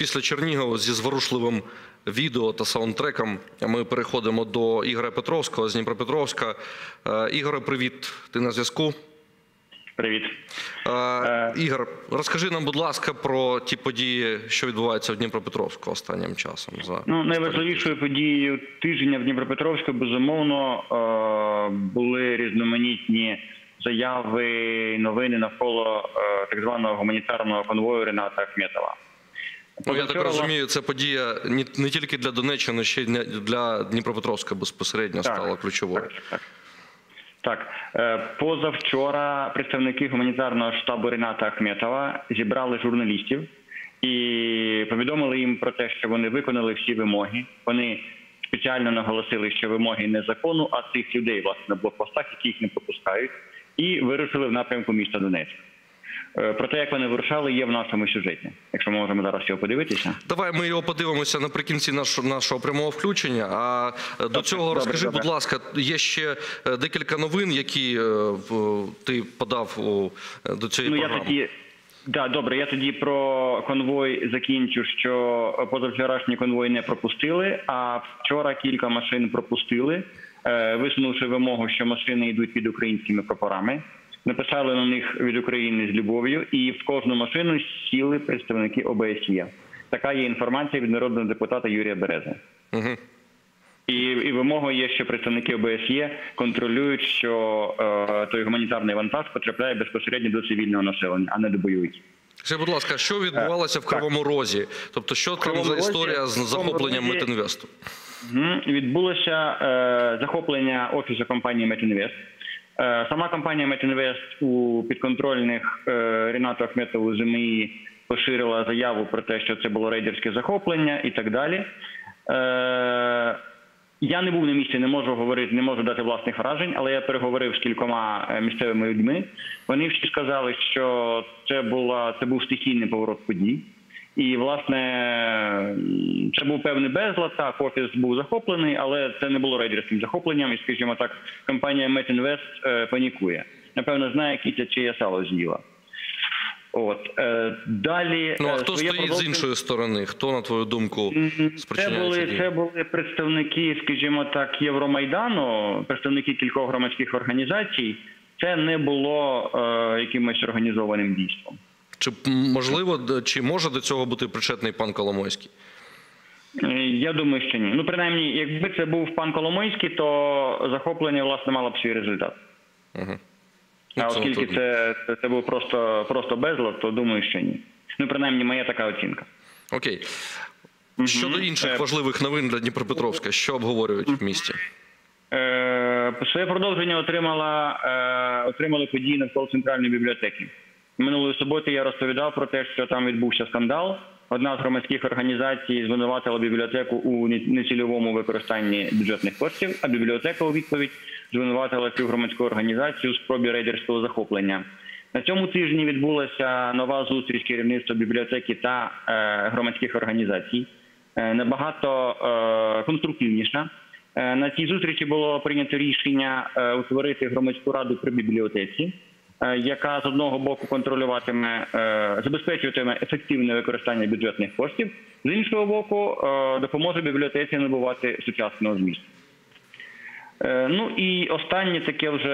Після Чернігова зі зворушливим відео та саундтреком ми переходимо до Ігоря Петровського з Дніпропетровська. Е, Ігоре, привіт. Ти на зв'язку. Привіт. Е, Ігор, розкажи нам, будь ласка, про ті події, що відбуваються в Дніпропетровську останнім часом. За Ну, найважливішою подією тижня в Дніпропетровську, безумовно, е, були різноманітні заяви, новини навколо е, так званого гуманітарного конвою Рената Ахметова. Ну, я так розумію, це подія не, не тільки для Донеччини, ще й для Дніпропетровська безпосередньо Так, стала ключовою. Так, так. Так, Е, позавчора представники гуманітарного штабу Рената Ахметова зібрали журналістів і повідомили їм про те, що вони виконали всі вимоги. Вони спеціально наголосили, що вимоги не закону, а цих людей власне на блокпостах, які їх не пропускають, і вирушили в напрямку міста Донецьк. Е, Про те, як вони вирушали, є в нашому сюжеті. Якщо можемо зараз його подивитися. Давай ми його подивимося наприкінці нашого, нашого прямого включення. А е, до цього добре, розкажи, добре. будь ласка, є ще е, декілька новин, які е, ти подав до цієї Ну я програми. тоді. Да, добре, я тоді про конвой закінчу, що позавчорашній конвой не пропустили, а вчора кілька машин пропустили, висунувши вимогу, що машини йдуть під українськими прапорами. Написали на них від України з любов'ю, і в кожну машину сіли представники ОБСЄ. Така є інформація від народного депутата Юрія Берези. Угу. І, і вимогою є, що представники ОБСЄ контролюють, що е, той гуманітарний вантаж потрапляє безпосередньо до цивільного населення, а не до бойовиків. Скажи, будь ласка, що відбувалося в Кривому Розі? Тобто, що там за історія з захопленням Метинвесту? Відбулося е, захоплення офісу компанії Метінвест. Е, сама компанія Метінвест у підконтрольних Ренату Ахметову ЗМІ поширила заяву про те, що це було рейдерське захоплення і так далі. Е, я не був на місці, не можу говорити, не можу дати власних вражень, але я переговорив з кількома е, місцевими людьми. Вони всі сказали, що це була це був стихійний поворот подій. І власне це був певний безлад. Так, офіс був захоплений, але це не було рейдерським захопленням. І, скажімо так, компанія Метінвест панікує. Напевно, знає, кіця чиє сало з'їла. От е, далі Ну а е, хто стоїть з іншої сторони? Хто, на твою думку, це спричиняє ці були це були представники, скажімо так, Євромайдану, представники кількох громадських організацій. Це не було е, якимось організованим дійством. Чи можливо, чи може до цього бути причетний пан Коломойський? Е, Я думаю, що ні. Ну, принаймні, якби це був пан Коломойський, то захоплення власне мало б свій результат. Угу. А оскільки це, це, це був просто, просто безлад, то думаю, що ні. Ну, принаймні, моя така оцінка. Окей. Щодо інших Е, важливих новин для Дніпропетровська, що обговорюють в місті? Е, своє продовження отримала, отримали події навколо центральної бібліотеки. Минулої суботи я розповідав про те, що там відбувся скандал. Одна з громадських організацій звинуватила бібліотеку у нецільовому використанні бюджетних коштів, а бібліотека у відповідь звинуватила цю громадську організацію у спробі рейдерського захоплення. На цьому тижні відбулася нова зустріч керівництва бібліотеки та е, громадських організацій. Е, набагато е, конструктивніша. На цій зустрічі було прийнято рішення утворити громадську раду при бібліотеці, яка з одного боку контролюватиме, е, забезпечуватиме ефективне використання бюджетних коштів, з іншого боку, е, допоможе бібліотеці набувати сучасного змісту. Е, Ну і останнє таке вже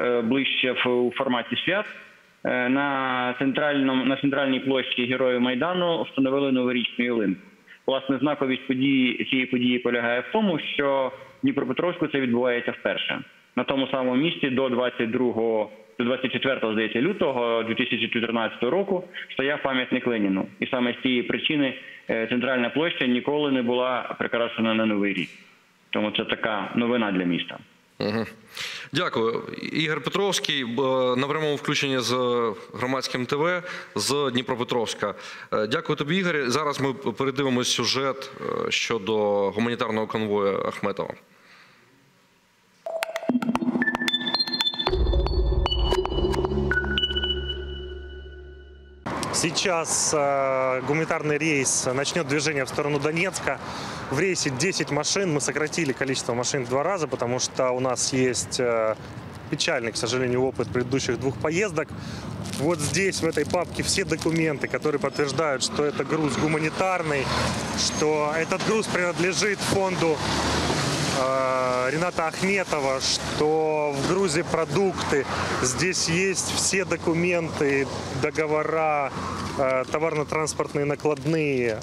е, ближче в форматі свят. Е, На центральному на центральній площі Героїв Майдану встановили новорічну ялинку. Власне, знаковість події цієї події полягає в тому, що в Дніпропетровську це відбувається вперше. На тому самому місці до 22 до 24, здається, лютого 2014 року стояв пам'ятник Леніну. І саме з цієї причини е, центральна площа ніколи не була прикрашена на новий рік. Тому це така новина для міста. Дякую. Ігор Петровський на прямому включенні з громадським ТВ з Дніпропетровська. Е, Дякую тобі, Ігор. Зараз ми передивимось сюжет е, щодо гуманітарного конвою Ахметова. Сейчас э, гуманитарный рейс начнет движение в сторону Донецка. В рейсе 10 машин. Мы сократили количество машин в два раза, потому что у нас есть э, печальный, к сожалению, опыт предыдущих двух поездок. Вот здесь, в этой папке, все документы, которые подтверждают, что это груз гуманитарный, что этот груз принадлежит фонду Рената Ахметова, что в грузе продукты. Здесь есть все документы, договора, э, товарно-транспортные накладные,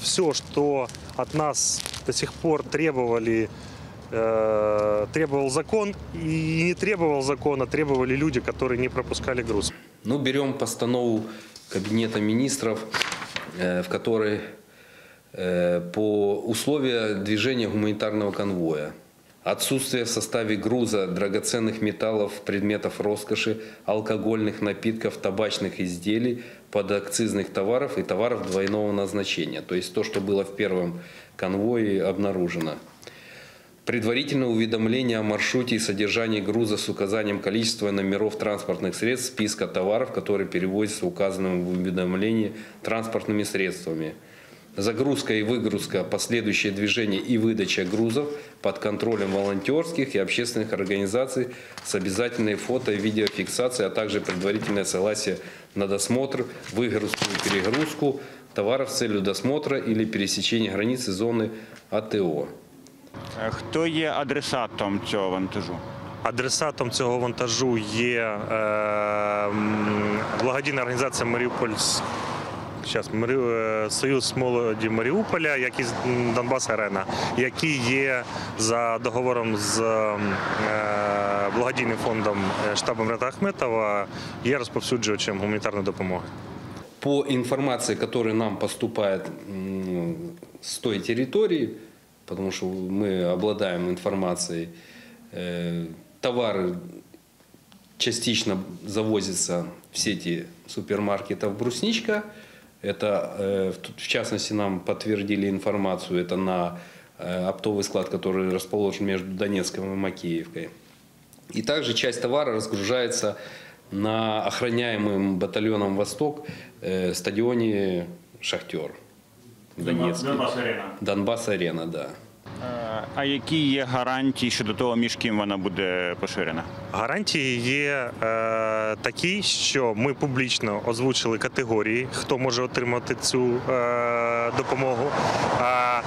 все, что от нас до сих пор требовали э, требовал закон и не требовал закона, требовали люди, которые не пропускали груз. Ну, берем постанову Кабинета министров, э, в которой э, по условия движения гуманитарного конвоя. Отсутствие в составе груза драгоценных металлов, предметов роскоши, алкогольных напитков, табачных изделий, подакцизных товаров и товаров двойного назначения. То есть то, что было в первом конвое обнаружено. Предварительное уведомление о маршруте и содержании груза с указанием количества номеров транспортных средств, списка товаров, которые перевозятся указанным в уведомлении транспортными средствами Загрузка и выгрузка, последующее движение и выдача грузов под контролем волонтерских и общественных организаций с обязательной фото и видеофиксацией, а также предварительное согласие на досмотр, выгрузку и перегрузку товаров с целью досмотра или пересечения границы зоны АТО. Е, Хто є адресатом цього вантажу? Адресатом цього вантажу є е, м, благодійна організація Маріуполь. Зараз Союз молоді Маріуполя, як і з- м, Донбас Арена, які є за договором з м, е, благодійним фондом е, штабом Рета Ахметова, є розповсюджувачем гуманітарної допомоги. По информации, которая нам поступает м, с той территории, потому что мы обладаем информацией, э, товары частично завозятся в сети супермаркетов «Брусничка». Это, э, в частности, нам подтвердили информацию, это на э, оптовый склад, который расположен между Донецком и Макеевкой. И также часть товара разгружается на охраняемым батальоном «Восток» э, стадионе «Шахтер». в Донецке. Донбасс-арена, да. А які є гарантії щодо того, між ким вона буде поширена? Гарантії є е, такі, що ми публічно озвучили категорії, хто може отримати цю е, допомогу. Е,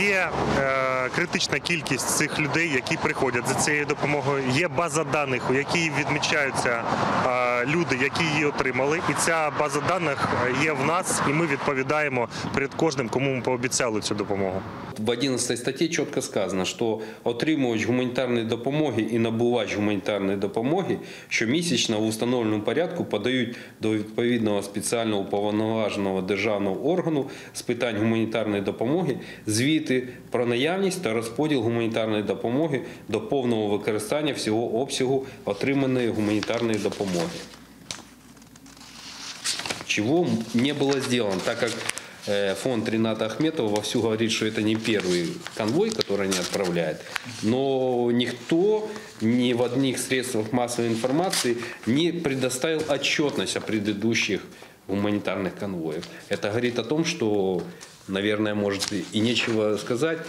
є е, критична кількість цих людей, які приходять за цією допомогою. Є база даних, у якій відмічаються е, люди, які її отримали. І ця база даних є в нас, і ми відповідаємо перед кожним, кому ми пообіцяли цю допомогу. В 11 статті чітко сказано, що отримувач гуманітарної допомоги і набувач гуманітарної допомоги щомісячно в установленому порядку подають до відповідного спеціального уповноваженого державного органу з питань гуманітарної допомоги звіти про наявність та розподіл гуманітарної допомоги до повного використання всього обсягу отриманої гуманітарної допомоги. чего не было сделано, так как э, фонд Рената Ахметова вовсю говорит, что это не первый конвой, который они отправляют, но никто ни в одних средствах массовой информации не предоставил отчетность о предыдущих гуманитарных конвоях. Это говорит о том, что, наверное, может и нечего сказать,